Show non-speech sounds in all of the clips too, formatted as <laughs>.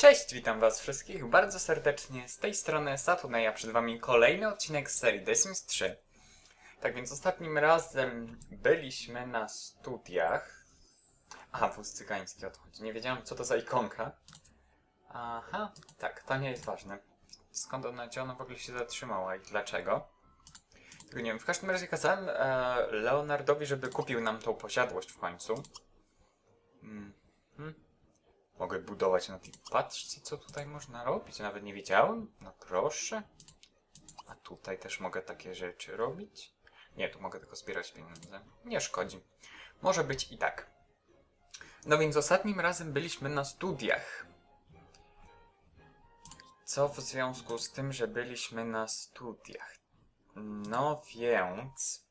Cześć, witam was wszystkich bardzo serdecznie. Z tej strony Saturn, a przed wami kolejny odcinek z serii The Sims 3. Tak więc ostatnim razem byliśmy na studiach. Aha, wóz cygański odchodzi. Nie wiedziałem, co to za ikonka. Aha, tak, to nie jest ważne. Skąd ona, gdzie ona w ogóle się zatrzymała i dlaczego? Nie wiem. W każdym razie kazałem e, Leonardowi, żeby kupił nam tą posiadłość w końcu. Mm. Mogę budować na tym. Patrzcie, co tutaj można robić. Nawet nie wiedziałem. No proszę. A tutaj też mogę takie rzeczy robić. Nie, tu mogę tylko zbierać pieniądze. Nie szkodzi. Może być i tak. No więc ostatnim razem byliśmy na studiach. Co w związku z tym, że byliśmy na studiach? No więc...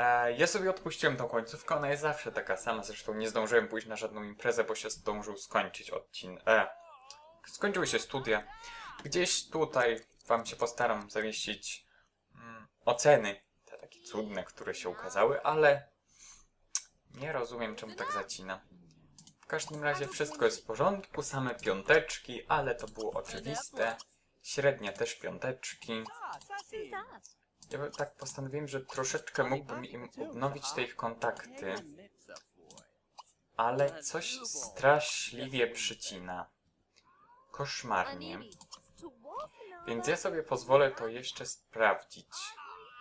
E, ja sobie odpuściłem tą końcówkę, ona jest zawsze taka sama, zresztą nie zdążyłem pójść na żadną imprezę, bo się zdążył skończyć odcinek. Skończyły się studia. Gdzieś tutaj wam się postaram zamieścić mm, oceny, te takie cudne, które się ukazały, ale nie rozumiem czemu tak zacina. W każdym razie wszystko jest w porządku, same piąteczki, ale to było oczywiste. Średnia też piąteczki. Ja tak postanowiłem, że troszeczkę mógłbym im odnowić te ich kontakty, ale coś straszliwie przycina. Koszmarnie. Więc ja sobie pozwolę to jeszcze sprawdzić.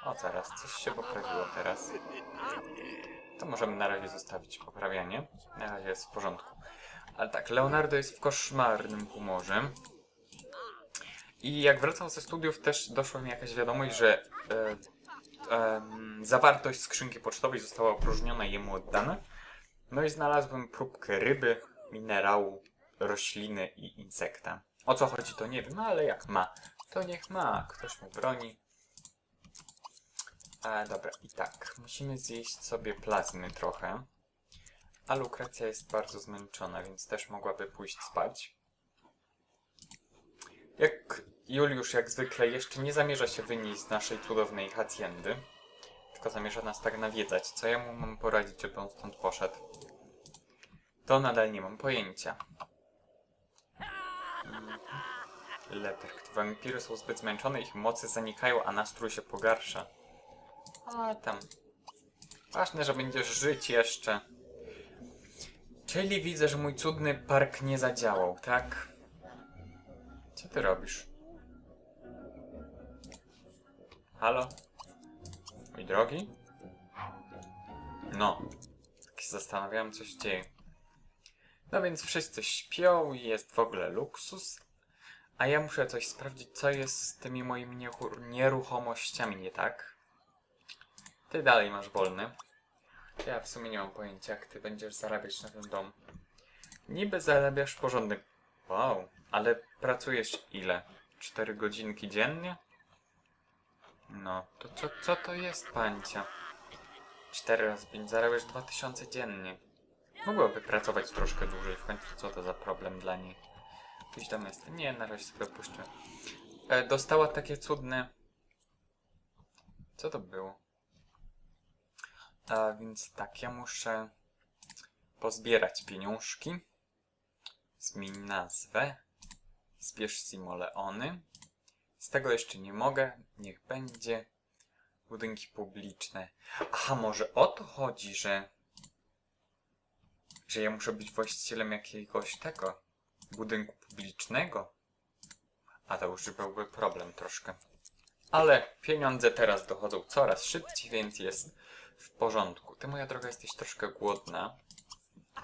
O, zaraz, coś się poprawiło teraz. To możemy na razie zostawić poprawianie. Na razie jest w porządku. Ale tak, Leonardo jest w koszmarnym humorze. I jak wracał ze studiów, też doszła mi jakaś wiadomość, że e, em, zawartość skrzynki pocztowej została opróżniona i jemu oddana. No i znalazłem próbkę ryby, minerału, rośliny i insekta. O co chodzi, to nie wiem, no ale jak ma, to niech ma. Ktoś mu broni. E, dobra, i tak, musimy zjeść sobie plazmy trochę. A Lukrecja jest bardzo zmęczona, więc też mogłaby pójść spać. Jak Juliusz jak zwykle jeszcze nie zamierza się wynieść z naszej cudownej hacjendy, tylko zamierza nas tak nawiedzać. Co ja mu mam poradzić, żeby on stąd poszedł? To nadal nie mam pojęcia. Mhm. Leperk. Wampiry są zbyt zmęczone, ich mocy zanikają, a nastrój się pogarsza. A tam. Ważne, że będziesz żyć jeszcze. Czyli widzę, że mój cudny park nie zadziałał, tak? Co ty robisz? Halo? Mój drogi? No. Tak się zastanawiałem, co się dzieje. No więc wszyscy śpią i jest w ogóle luksus. A ja muszę coś sprawdzić, co jest z tymi moimi nieruchomościami, nie tak? Ty dalej masz wolny. Ja w sumie nie mam pojęcia, jak ty będziesz zarabiać na ten dom. Niby zarabiasz porządny... Wow, ale pracujesz ile? 4 godzinki dziennie? No, to co, co to jest, pancia? 4 razy 5, zarabiasz 2000 dziennie. Mogłaby pracować troszkę dłużej, w końcu co to za problem dla niej? Gdzieś tam jest. Nie, na razie sobie opuszczę. E, dostała takie cudne... Co to było? A więc tak, ja muszę pozbierać pieniążki. Zmień nazwę. Zbierz simoleony. Z tego jeszcze nie mogę. Niech będzie. Budynki publiczne. Aha, może o to chodzi, że... Że ja muszę być właścicielem jakiegoś tego budynku publicznego. A to już byłby problem troszkę. Ale pieniądze teraz dochodzą coraz szybciej, więc jest w porządku. Ty, moja droga, jesteś troszkę głodna.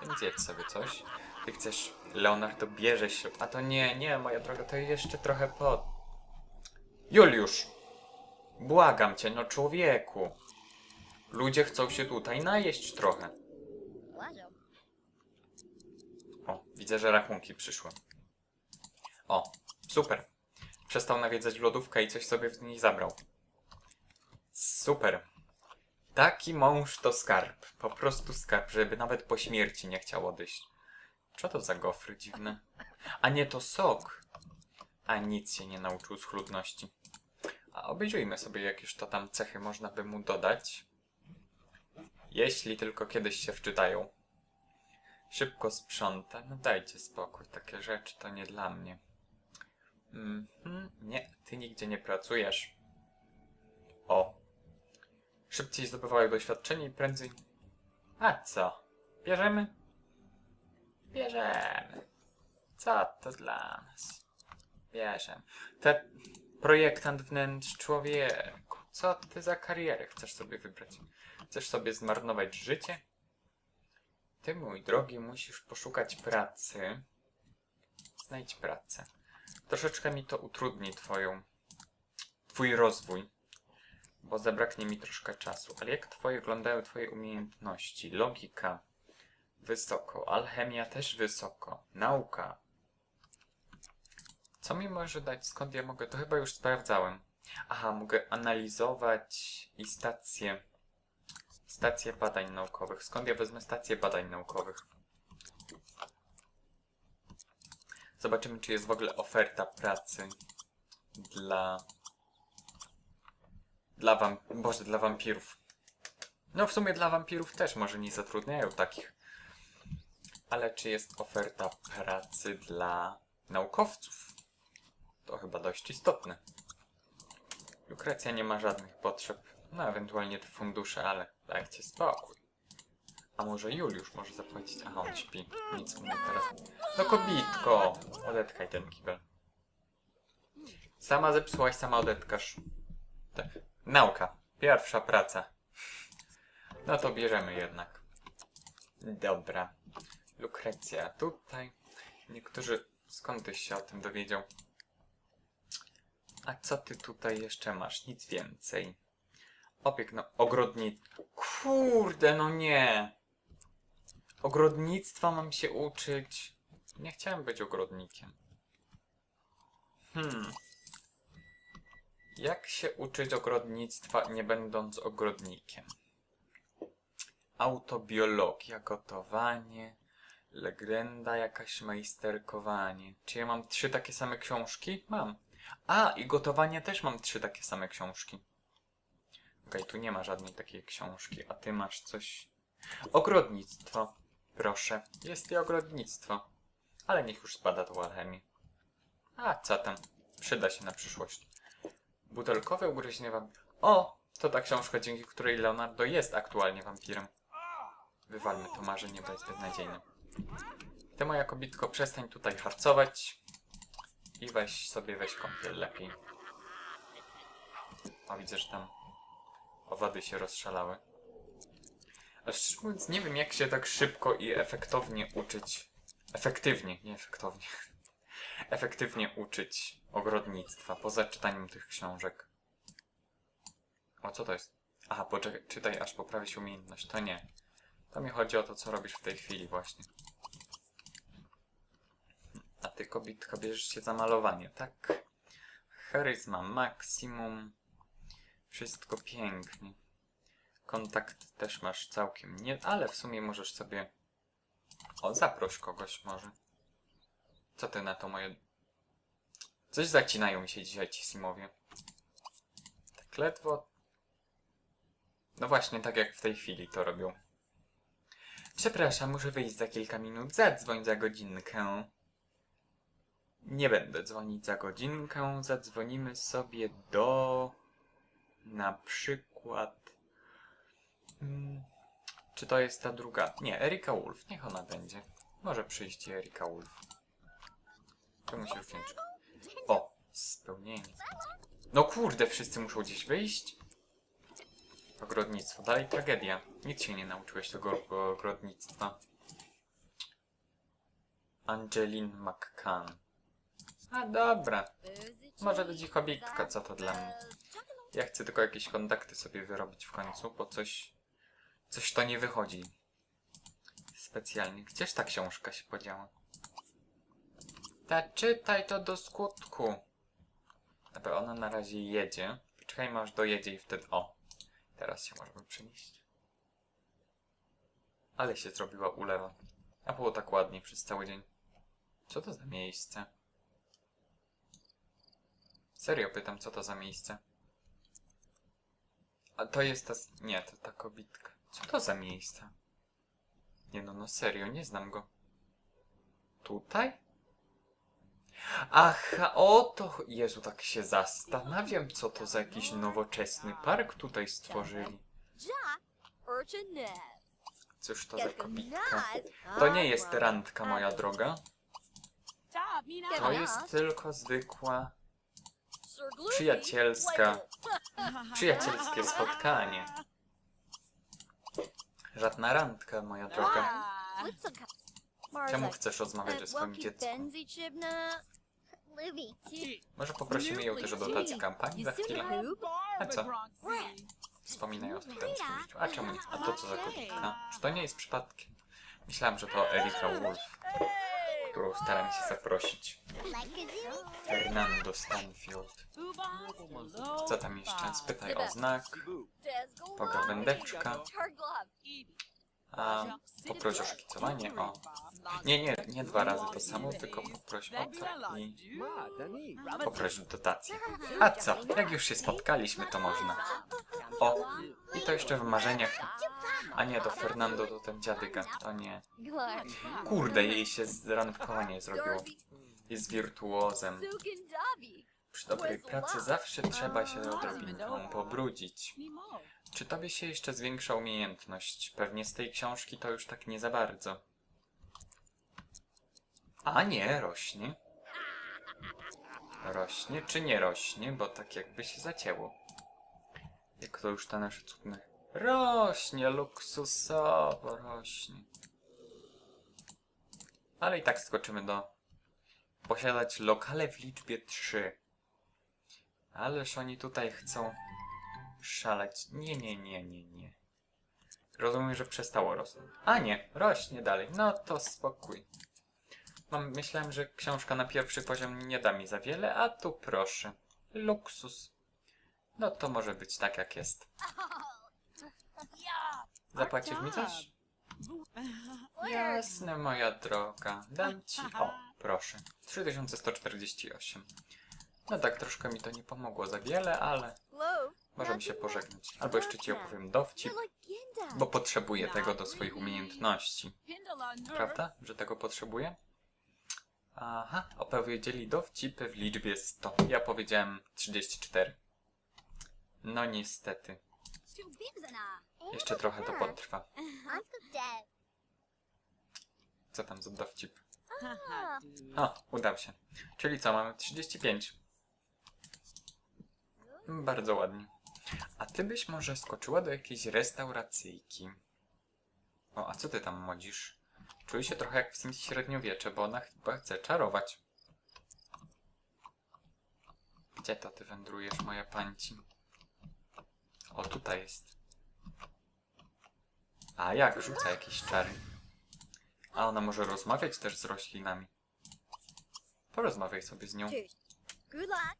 Więc jedz sobie coś. Ty chcesz, Leonardo, bierze się. A to nie, nie, moja droga, to jeszcze trochę po... Juliusz! Błagam cię, no człowieku. Ludzie chcą się tutaj najeść trochę. O, widzę, że rachunki przyszły. O, super. Przestał nawiedzać lodówkę i coś sobie w niej zabrał. Super. Taki mąż to skarb. Po prostu skarb, żeby nawet po śmierci nie chciał odejść. Co to za gofry dziwne? A nie, to sok. A nic się nie nauczył z chludności. A obejrzyjmy sobie, jakież to tam cechy można by mu dodać. Jeśli tylko kiedyś się wczytają. Szybko sprząta. No dajcie spokój, takie rzeczy to nie dla mnie. Mhm, nie, ty nigdzie nie pracujesz. O. Szybciej zdobywałeś doświadczenie i prędzej... A co? Bierzemy? Bierzemy. Co to dla nas? Bierzemy. Te projektant wnętrz człowieku. Co ty za karierę chcesz sobie wybrać? Chcesz sobie zmarnować życie? Ty, mój drogi, musisz poszukać pracy. Znajdź pracę. Troszeczkę mi to utrudni twoją... Twój rozwój. Bo zabraknie mi troszkę czasu. Ale jak twoje wyglądają twoje umiejętności? Logika. Wysoko. Alchemia też wysoko. Nauka. Co mi może dać? Skąd ja mogę? To chyba już sprawdzałem. Aha, mogę analizować i stacje. Stacje badań naukowych. Skąd ja wezmę stacje badań naukowych? Zobaczymy, czy jest w ogóle oferta pracy dla. Dla wam. Boże, dla wampirów. No, w sumie dla wampirów też może nie zatrudniają takich. Ale czy jest oferta pracy dla naukowców? To chyba dość istotne. Lukrecja nie ma żadnych potrzeb. No, ewentualnie te fundusze, ale dajcie spokój. A może Juliusz może zapłacić? Aha, on śpi. Nic mu nie teraz. No kobitko! Odetkaj ten kibel. Sama zepsułaś, sama odetkasz. Te- Nauka. Pierwsza praca. No to bierzemy jednak. Dobra. Lukrecja tutaj. Niektórzy... Skąd tyś się o tym dowiedział? A co ty tutaj jeszcze masz? Nic więcej. Opiek, no, ogrodni... Kurde, no nie! Ogrodnictwa mam się uczyć. Nie chciałem być ogrodnikiem. Hmm. Jak się uczyć ogrodnictwa nie będąc ogrodnikiem? Autobiologia, gotowanie, legenda jakaś, majsterkowanie. Czy ja mam trzy takie same książki? Mam. A, i gotowanie też mam trzy takie same książki. Okej, tu nie ma żadnej takiej książki, a ty masz coś... Ogrodnictwo. Proszę, jest i ogrodnictwo. Ale niech już spada to alchemii. A, co tam? Przyda się na przyszłość. Butelkowe ugryzienie wampir... O! To ta książka, dzięki której Leonardo jest aktualnie wampirem. Wywalmy to marzenie, bo jest beznadziejne. Ty, moja kobitko, przestań tutaj harcować. I weź sobie, weź kąpiel lepiej. O, widzę, że tam owady się rozszalały. Ale szczerze mówiąc, nie wiem, jak się tak szybko i efektownie uczyć. Efektywnie, nie efektownie. <laughs> Efektywnie uczyć ogrodnictwa poza czytaniem tych książek. O, co to jest? Aha, poczekaj, czytaj aż poprawi się umiejętność. To nie. To mi chodzi o to, co robisz w tej chwili właśnie. A ty, kobitka, bierzesz się za malowanie, tak? Charyzma maksimum. Wszystko pięknie. Kontakt też masz całkiem nie, ale w sumie możesz sobie... O, zaproś kogoś może. Co ty na to moje... Coś zacinają mi się dzisiaj ci simowie. Tak ledwo... No właśnie, tak jak w tej chwili to robią. Przepraszam, muszę wyjść za kilka minut. Zadzwoń za godzinkę. Nie będę dzwonić za godzinkę. Zadzwonimy sobie do... Na przykład... Mm, czy to jest ta druga? Nie, Erika Wolf. Niech ona będzie. Może przyjść Erika Wolf. Musi już wziąć. O, spełnienie. No kurde, wszyscy muszą gdzieś wyjść. Ogrodnictwo. Dalej tragedia. Nic się nie nauczyłeś tego ogrodnictwa. Angeline McCann. A dobra. Może to dzikobitka, co to dla mnie. Ja chcę tylko jakieś kontakty sobie wyrobić w końcu, bo coś... Coś to nie wychodzi. Specjalnie. Gdzież ta książka się podziała? Ta czytaj to do skutku. Dobra, ona na razie jedzie. Poczekajmy aż dojedzie i wtedy... O! Teraz się możemy przenieść. Ale się zrobiła ulewa. A było tak ładnie przez cały dzień. Co to za miejsce? Serio pytam, co to za miejsce? A to jest ta... Nie, to ta kobitka. Co to za miejsce? Nie no, no serio, nie znam go. Tutaj? Aha, o to... ch- Jezu, tak się zastanawiam, co to za jakiś nowoczesny park tutaj stworzyli. Cóż to za kobitka? To nie jest randka, moja droga. To jest tylko zwykła, przyjacielska, przyjacielskie spotkanie. Żadna randka, moja droga. Czemu chcesz rozmawiać o swoim dziecku? Może poprosimy ją też o dotację kampanii za chwilę? A co? Wspominaj o studenckim życiu. A czemu? A to co za kobitka? Czy to nie jest przypadkiem? Myślałam, że to Erika Wolf, którą staram się zaprosić. Fernando Stanfield. Co tam jeszcze? Spytaj o znak. Pogawędeczka. A poproś o szkicowanie. O. Nie, nie, nie dwa razy to samo, tylko poproś o to i poproś o dotację. A co? Jak już się spotkaliśmy, to można. O, i to jeszcze w marzeniach. A nie, to Fernando to ten dziadyga. To nie. Kurde, jej się zrandkowanie zrobiło. Jest wirtuozem. Przy dobrej pracy zawsze trzeba się odrobinką pobrudzić. Czy tobie się jeszcze zwiększa umiejętność? Pewnie z tej książki to już tak nie za bardzo. A nie, rośnie. Rośnie czy nie rośnie, bo tak jakby się zacięło. Jak to już te nasze cudne. Rośnie, luksusowo rośnie. Ale i tak skoczymy do... Posiadać lokale w liczbie 3. Ależ oni tutaj chcą szaleć. Nie, nie, nie, nie, nie. Rozumiem, że przestało rosnąć. A nie, rośnie dalej. No to spokój. No, myślałem, że książka na pierwszy poziom nie da mi za wiele, a tu proszę. Luksus. No to może być tak jak jest. <laughs> Zapłacisz mi coś? Jasne, moja droga. Dam ci. O, proszę. 3148. No tak, troszkę mi to nie pomogło za wiele, ale możemy się pożegnać. Albo jeszcze ci opowiem dowcip, bo potrzebuję tego do swoich umiejętności. Prawda, że tego potrzebuję? Aha, opowiedzieli dowcipy w liczbie 100. Ja powiedziałem 34. No niestety, jeszcze trochę to potrwa. Co tam za dowcip? O, udał się. Czyli co, mamy 35. Bardzo ładnie. A ty byś może skoczyła do jakiejś restauracyjki. O, a co ty tam modzisz? Czuję się trochę jak w Sims średniowiecze, bo ona chyba chce czarować. Gdzie to ty wędrujesz, moja panci? O, tutaj jest. A jak, rzuca jakieś czary. A ona może rozmawiać też z roślinami. Porozmawiaj sobie z nią. Gerstla.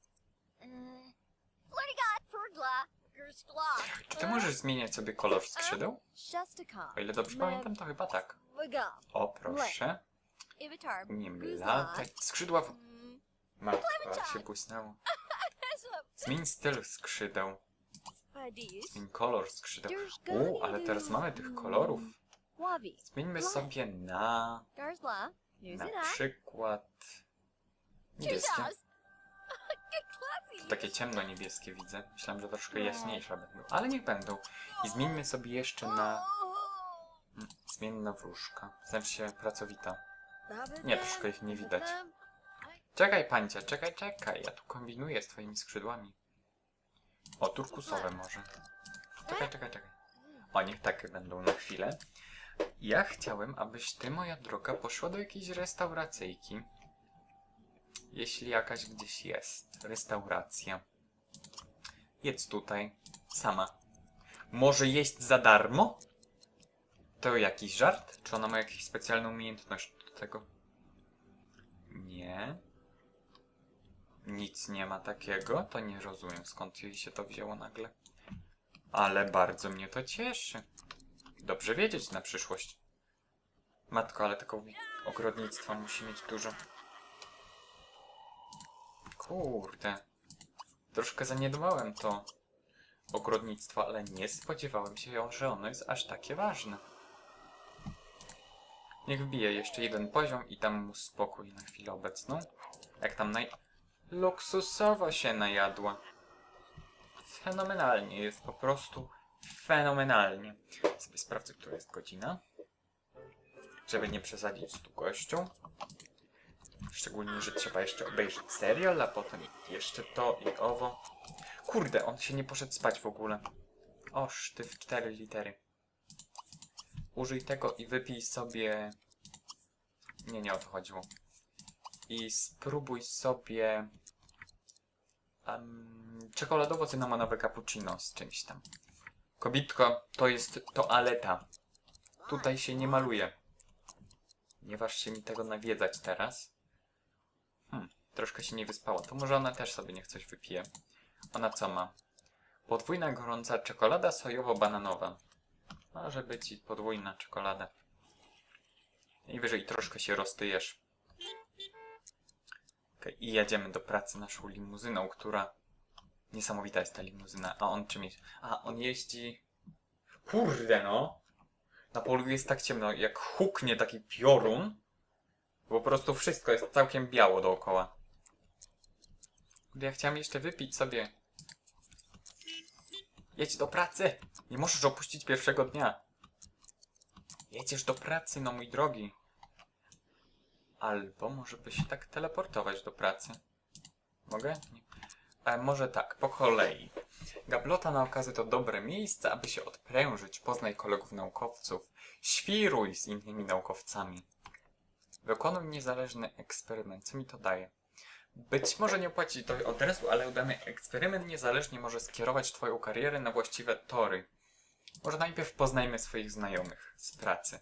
Czy ty możesz zmieniać sobie kolor skrzydeł? Shastakon. O ile dobrze pamiętam, to chyba tak. O, proszę. Nim latać. Skrzydła w... Mm, Matko, jak się błysnęło. <laughs> Zmień styl skrzydeł. Kolor skrzydeł. U, ale teraz mamy tych kolorów. Zmieńmy sobie na... Na przykład... Niebieskie. <laughs> To takie ciemno-niebieskie widzę. Myślałem, że troszkę jaśniejsze będą. Ale niech będą. I zmieńmy sobie jeszcze na... mm, Zmienna wróżka. Znaczy się pracowita. Nie, troszkę ich nie widać. Czekaj, pancia, czekaj, czekaj. Ja tu kombinuję z twoimi skrzydłami. O, turkusowe może. Czekaj, czekaj, czekaj. O, niech takie będą na chwilę. Ja chciałem, abyś ty, moja droga, poszła do jakiejś restauracyjki. Jeśli jakaś gdzieś jest. Restauracja. Jedz tutaj. Sama. Może jeść za darmo? To jakiś żart? Czy ona ma jakąś specjalną umiejętność do tego? Nie. Nic nie ma takiego, to nie rozumiem skąd jej się to wzięło nagle. Ale bardzo mnie to cieszy. Dobrze wiedzieć na przyszłość. Matko, ale tego ogrodnictwa musi mieć dużo. Kurde. Troszkę zaniedbałem to ogrodnictwo, ale nie spodziewałem się, że ono jest aż takie ważne. Niech wbije jeszcze jeden poziom i dam mu spokój na chwilę obecną. Jak tam naj... Luksusowo się najadła. Fenomenalnie, jest po prostu fenomenalnie. Sobie sprawdzę, która jest godzina. Żeby nie przesadzić z długością. Szczególnie, że trzeba jeszcze obejrzeć serial, a potem jeszcze to i owo. Kurde, on się nie poszedł spać w ogóle. O, sztyw, cztery litery. Użyj tego i wypij sobie... Nie, nie o to chodziło. I spróbuj sobie... Um, czekoladowo-cynamonowe cappuccino z czymś tam. Kobitko, to jest toaleta. Tutaj się nie maluje. Nie waż się mi tego nawiedzać teraz. Hmm, troszkę się nie wyspała. To może ona też sobie niech coś wypije. Ona co ma? Podwójna gorąca czekolada sojowo-bananowa. Może być i podwójna czekolada. Najwyżej troszkę się roztyjesz. I jedziemy do pracy naszą limuzyną, która... Niesamowita jest ta limuzyna. A on czym jest? A, on jeździ... Kurde no! Na polu jest tak ciemno, jak huknie taki piorun. Po prostu wszystko jest całkiem biało dookoła. Ja chciałem jeszcze wypić sobie. Jedź do pracy! Nie możesz opuścić pierwszego dnia. Jedziesz do pracy, no mój drogi. Albo może by się tak teleportować do pracy. Mogę? E, może tak, po kolei. Gablota naukazy to dobre miejsce, aby się odprężyć. Poznaj kolegów naukowców. Świruj z innymi naukowcami. Wykonuj niezależny eksperyment. Co mi to daje? Być może nie płaci to od razu, ale udany eksperyment niezależnie może skierować Twoją karierę na właściwe tory. Może najpierw poznajmy swoich znajomych z pracy.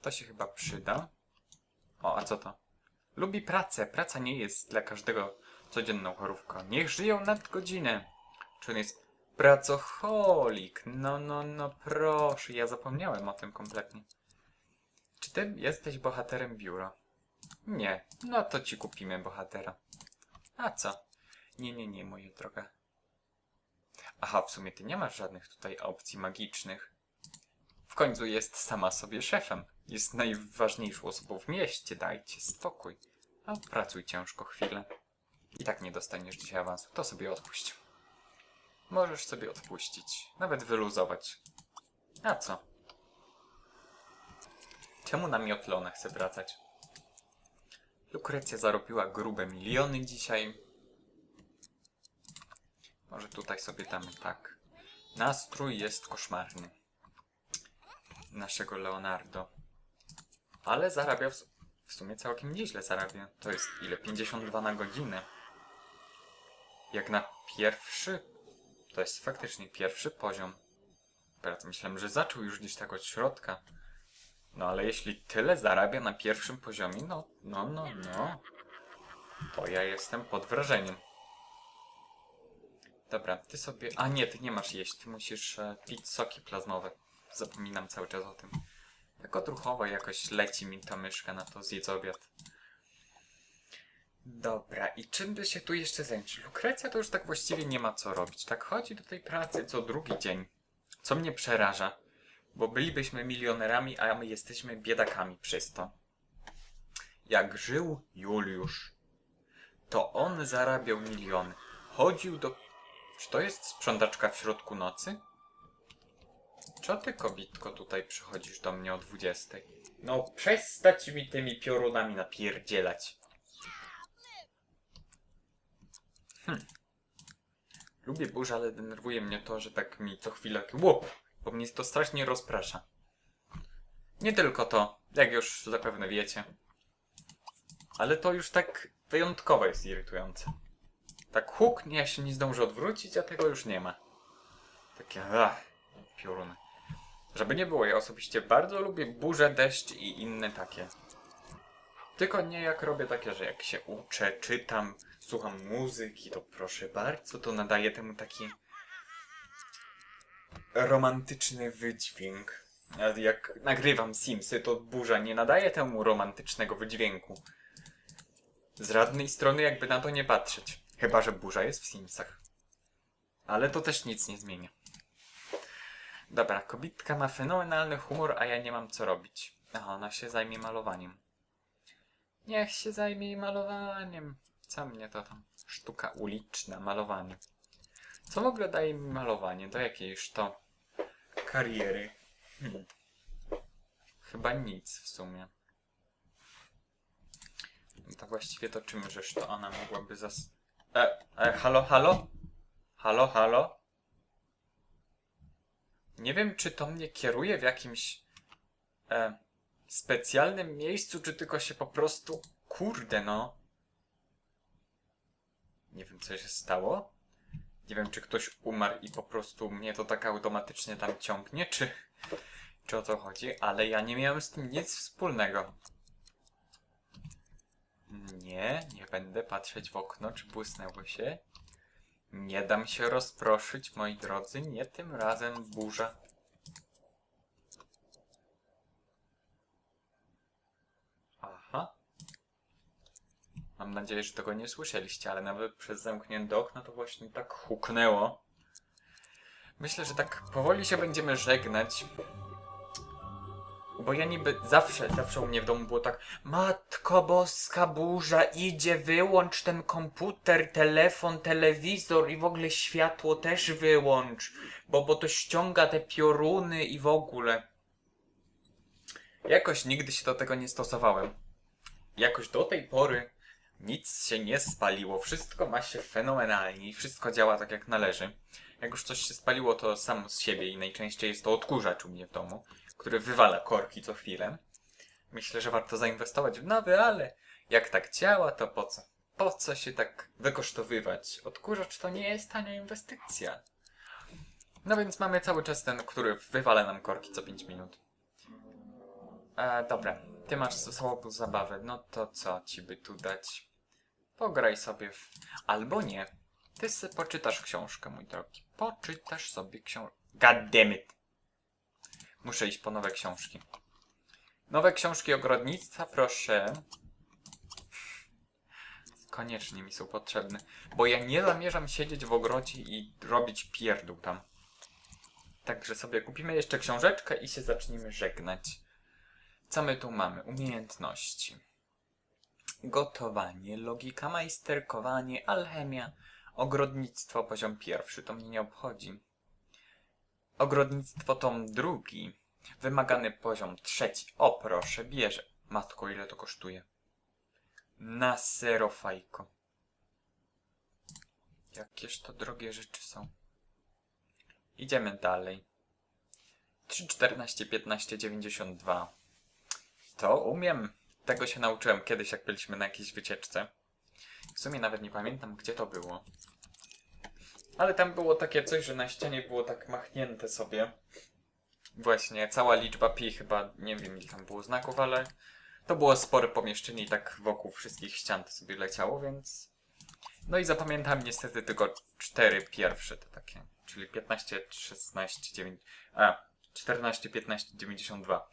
To się chyba przyda. O, a co to? Lubi pracę. Praca nie jest dla każdego codzienną chorówką. Niech żyją nadgodziny. Czy on jest pracocholik? No, no, no proszę, ja zapomniałem o tym kompletnie. Czy ty jesteś bohaterem biura? Nie. No to ci kupimy bohatera. A co? Nie, nie, nie, moja droga. Aha, w sumie ty nie masz żadnych tutaj opcji magicznych. W końcu jest sama sobie szefem. Jest najważniejszą osobą w mieście. Dajcie spokój. A pracuj ciężko chwilę. I tak nie dostaniesz dzisiaj awansu. To sobie odpuść. Możesz sobie odpuścić. Nawet wyluzować. A co? Czemu na miotle ona chce wracać? Lukrecja zarobiła grube miliony dzisiaj. Może tutaj sobie damy tak. Nastrój jest koszmarny. Naszego Leonardo. Ale zarabia w, w sumie całkiem nieźle zarabia. To jest ile? 52 na godzinę. Jak na pierwszy? To jest faktycznie pierwszy poziom. Teraz myślałem, że zaczął już gdzieś tak od środka. No ale jeśli tyle zarabia na pierwszym poziomie, no, no, no, no. To ja jestem pod wrażeniem. Dobra, ty sobie... A nie, ty nie masz jeść, ty musisz e, pić soki plazmowe. Zapominam cały czas o tym. Tak odruchowo jakoś leci mi ta myszka na to zjedz obiad. Dobra, i czym by się tu jeszcze zająć? Lukrecja to już tak właściwie nie ma co robić. Tak chodzi do tej pracy co drugi dzień. Co mnie przeraża, bo bylibyśmy milionerami, a my jesteśmy biedakami przez to. Jak żył Juliusz, to on zarabiał miliony. Chodził do... Czy to jest sprzątaczka w środku nocy? Co ty, kobitko, tutaj przychodzisz do mnie o 20? No, przestać mi tymi piorunami napierdzielać. Hm. Lubię burzę, ale denerwuje mnie to, że tak mi co chwilę łup, bo mnie to strasznie rozprasza. Nie tylko to, jak już zapewne wiecie. Ale to już tak wyjątkowo jest irytujące. Tak huknie, ja się nie zdążę odwrócić, a tego już nie ma. Takie, ach, pioruny. Żeby nie było, ja osobiście bardzo lubię burzę, deszcz i inne takie. Tylko nie jak robię takie, że jak się uczę, czytam, słucham muzyki, to proszę bardzo, to nadaje temu taki romantyczny wydźwięk. Jak nagrywam Simsy, to burza nie nadaje temu romantycznego wydźwięku. Z żadnej strony jakby na to nie patrzeć. Chyba, że burza jest w Simsach. Ale to też nic nie zmienia. Dobra, kobitka ma fenomenalny humor, a ja nie mam co robić. Aha, ona się zajmie malowaniem. Niech się zajmie malowaniem. Co mnie to tam? Sztuka uliczna, malowanie. Co w ogóle daje mi malowanie? Do jakiejś to kariery? Hmm. Chyba nic w sumie. No To właściwie to czym żeż to ona mogłaby zas... E, e, halo, halo? Halo, halo? Nie wiem, czy to mnie kieruje w jakimś e, specjalnym miejscu, czy tylko się po prostu... Kurde, no. Nie wiem, co się stało. Nie wiem, czy ktoś umarł i po prostu mnie to tak automatycznie tam ciągnie, czy... Czy o co chodzi, ale ja nie miałem z tym nic wspólnego. Nie, nie będę patrzeć w okno, czy błysnęło się. Nie dam się rozproszyć, moi drodzy, nie tym razem burza. Aha. Mam nadzieję, że tego nie słyszeliście, ale nawet przez zamknięte okno to właśnie tak huknęło. Myślę, że tak powoli się będziemy żegnać. Bo ja niby zawsze, zawsze u mnie w domu było tak Matko boska burza, idzie, wyłącz ten komputer, telefon, telewizor i w ogóle światło też wyłącz, bo, bo to ściąga te pioruny i w ogóle. Jakoś nigdy się do tego nie stosowałem. Jakoś do tej pory nic się nie spaliło, wszystko ma się fenomenalnie i wszystko działa tak jak należy. Jak już coś się spaliło, to samo z siebie i najczęściej jest to odkurzacz u mnie w domu który wywala korki co chwilę. Myślę, że warto zainwestować w nowy, ale jak tak działa, to po co? Po co się tak wykosztowywać? Odkurzacz to nie jest tania inwestycja. No więc mamy cały czas ten, który wywala nam korki co 5 minut. E, dobra, ty masz sobą zabawę, no to co ci by tu dać? Pograj sobie w... Albo nie. Ty se poczytasz książkę, mój drogi. Poczytasz sobie książkę. God damn it. Muszę iść po nowe książki. Nowe książki ogrodnictwa, proszę. Koniecznie mi są potrzebne. Bo ja nie zamierzam siedzieć w ogrodzie i robić pierdół tam. Także sobie kupimy jeszcze książeczkę i się zacznijmy żegnać. Co my tu mamy? Umiejętności. Gotowanie, logika, majsterkowanie, alchemia, ogrodnictwo poziom pierwszy. To mnie nie obchodzi. Ogrodnictwo tom drugi. Wymagany poziom trzeci. O proszę, bierze. Matko, ile to kosztuje? Na zero fajko. Jakież to drogie rzeczy są. Idziemy dalej. 3, 14, 15, 92. To umiem. Tego się nauczyłem kiedyś, jak byliśmy na jakiejś wycieczce. W sumie nawet nie pamiętam, gdzie to było. Ale tam było takie coś, że na ścianie było tak machnięte sobie. Właśnie, cała liczba pi chyba, nie wiem ile tam było znaków, ale to było spore pomieszczenie i tak wokół wszystkich ścian to sobie leciało, więc... No i zapamiętałem niestety tylko cztery pierwsze te takie, czyli 15, 16, 9... A, 14, 15, 92.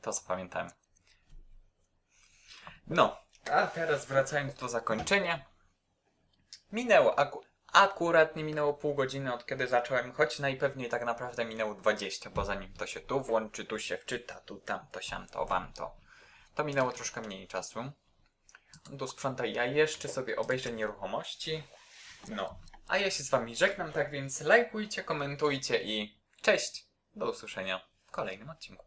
To zapamiętałem. No, a teraz wracając do zakończenia. Minęło akurat nie minęło pół godziny od kiedy zacząłem, choć najpewniej tak naprawdę minęło 20, bo zanim to się tu włączy, tu się wczyta, tu tam, to siam, to wam to. To minęło troszkę mniej czasu. Tu sprząta ja jeszcze sobie obejrzę nieruchomości. No, a ja się z wami żegnam, tak więc lajkujcie, komentujcie i cześć! Do usłyszenia w kolejnym odcinku.